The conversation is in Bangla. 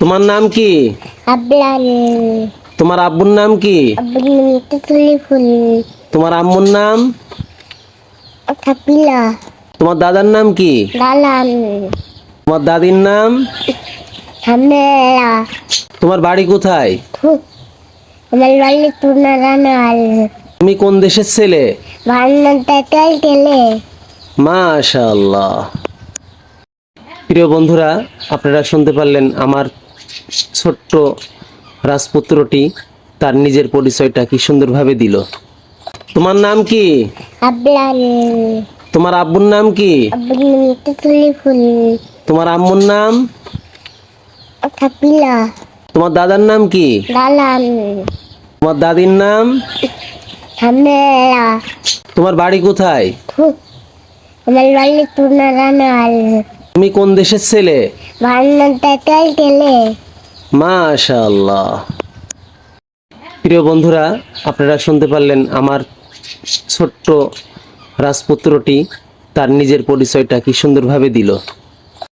তোমার নাম কি? তোমার আব্বুর নাম কি? তোমার আম্মুর নাম? তোমার দাদার নাম কি? তোমার দাদির নাম? তোমার বাড়ি কোথায়? আমার বাড়ি তুনা তুমি কোন দেশের ছেলে? মাশাআল্লাহ। প্রিয় বন্ধুরা আপনারা শুনতে পারলেন আমার ছোট্ট রাজপুত্রটি তার নিজের পরিচয়টা কি সুন্দরভাবে দিল? তোমার নাম কি? তোমার আব্বুর নাম কি? তোমার আম্মুর নাম? তোমার দাদার নাম কি? তোমার দাদির নাম? তোমার বাড়ি কোথায়? তুমি কোন দেশের ছেলে? বান্নাটা মাশাআল্লাহ। প্রিয় বন্ধুরা, আপনারা শুনতে পারলেন আমার ছোট্ট রাজপুত্রটি তার নিজের পরিচয়টা কি সুন্দরভাবে দিল।